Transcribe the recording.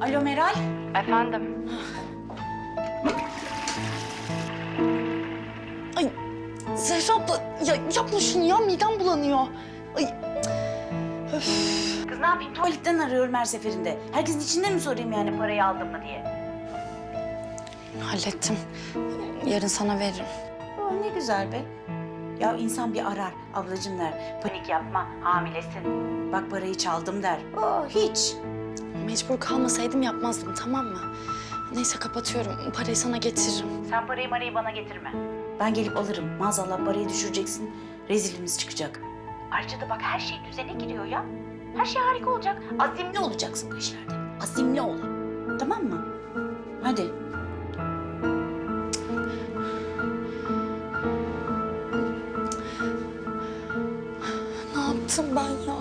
Alo Meral. Efendim? Ay Zehra abla ya yapma şunu ya midem bulanıyor. Ay Kız ne yapayım tuvaletten arıyorum her seferinde. Herkesin içinde mi sorayım yani parayı aldın mı diye. hallettim. Yarın sana veririm. Aa, ne güzel be. Ya insan bir arar ablacığım der. Panik yapma hamilesin. Bak parayı çaldım der. Aa, hiç. Mecbur kalmasaydım yapmazdım tamam mı? Neyse kapatıyorum. Parayı sana getiririm. Sen parayı marayı bana getirme. Ben gelip alırım. Maazallah parayı düşüreceksin. Rezilimiz çıkacak. Ayrıca da bak her şey düzene giriyor ya. Her şey harika olacak. Azimli olacaksın bu işlerde. Azimli ol. Tamam mı? Hadi. Ne yaptım ben ya?